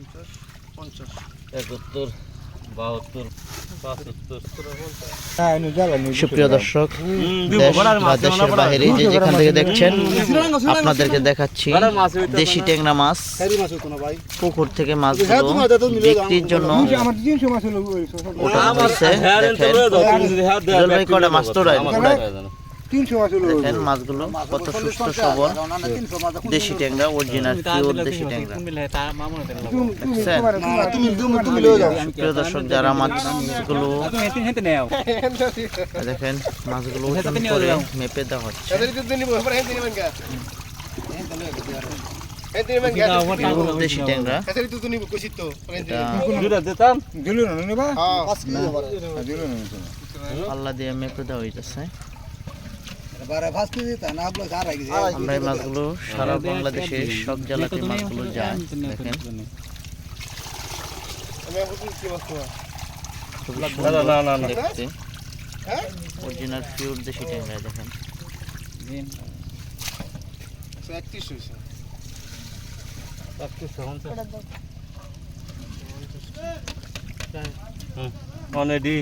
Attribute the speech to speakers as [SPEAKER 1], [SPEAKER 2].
[SPEAKER 1] পঞ্চাশ পঞ্চাশ।
[SPEAKER 2] একাত্তর বাহাত্তর
[SPEAKER 3] সুপ্রিয় দর্শক দেশ বা দেশের বাইরে যে যেখান থেকে দেখছেন আপনাদেরকে দেখাচ্ছি দেশি ট্যাংরা মাছ। পুকুর থেকে মাছগুলো বিক্রির জন্য দেখেন। জলপাই কটা মাছ তোড়ায় দেখেন মাছগুলো কত সুস্থ সবল। দেশি ট্যাংরা অরিজিনাল পিওর দেশি ট্যাংরা। প্রিয় দর্শক যারা মাছগুলো দেখেন মাছগুলো ওজন করে মেপে দেওয়া হচ্ছে। দেশি ট্যাংরা। এটা পাল্লা দিয়ে মেপে দেওয়া হইতেছে। আমরা এই মাছগুলো সারা বাংলাদেশে সব জেলাতে মাছগুলো যায় দেখেন। খুব
[SPEAKER 2] না, না, না, না।
[SPEAKER 3] দেখতে। অরিজিনাল পিওর দেশি ট্যাংরা দেখেন।
[SPEAKER 2] অনেডি